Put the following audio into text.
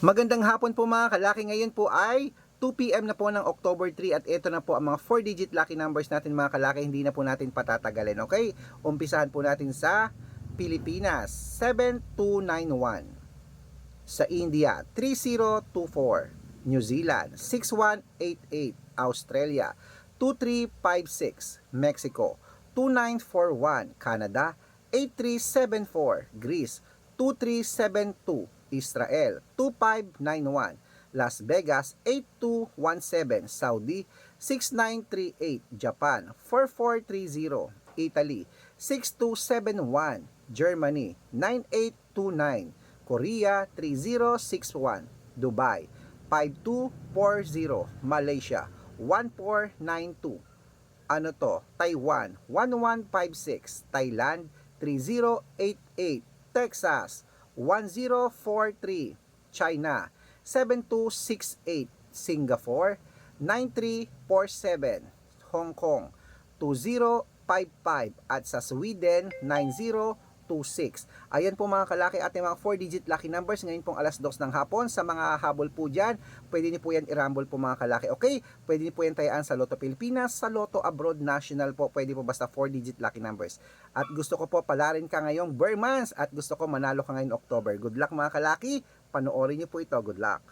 Magandang hapon po mga kalaki. Ngayon po ay 2pm na po ng October 3 at ito na po ang mga 4-digit lucky numbers natin mga kalaki. Hindi na po natin patatagalin. Okay? Umpisahan po natin sa Pilipinas, 7291. Sa India, 3024. New Zealand, 6188. Australia, 2356. Mexico, 2941. Canada, 8374. Greece, 2372. Israel, 2591. Las Vegas, 8217. Saudi, 6938. Japan, 4430. Italy, 6271. Germany, 9829. Korea, 3061. Dubai, 5240. Malaysia, 1492 ano to, Taiwan 1156, Thailand 3088, Texas 1043, China. 7268, Singapore. 9347, Hong Kong. 2055 at sa Sweden 9026. Ayan po mga kalaki ating mga 4-digit lucky numbers ngayon pong alas 2 ng hapon. Sa mga habol po dyan, pwede niyo po yan i-rumble po mga kalaki. Okay? Pwede niyo po yan tayaan sa Lotto Pilipinas, sa Lotto Abroad National po. Pwede po basta 4-digit lucky numbers. At gusto ko po palarin ka ngayong Burmans at gusto ko manalo ka ngayong October. Good luck mga kalaki. Panoorin niyo po ito. Good luck.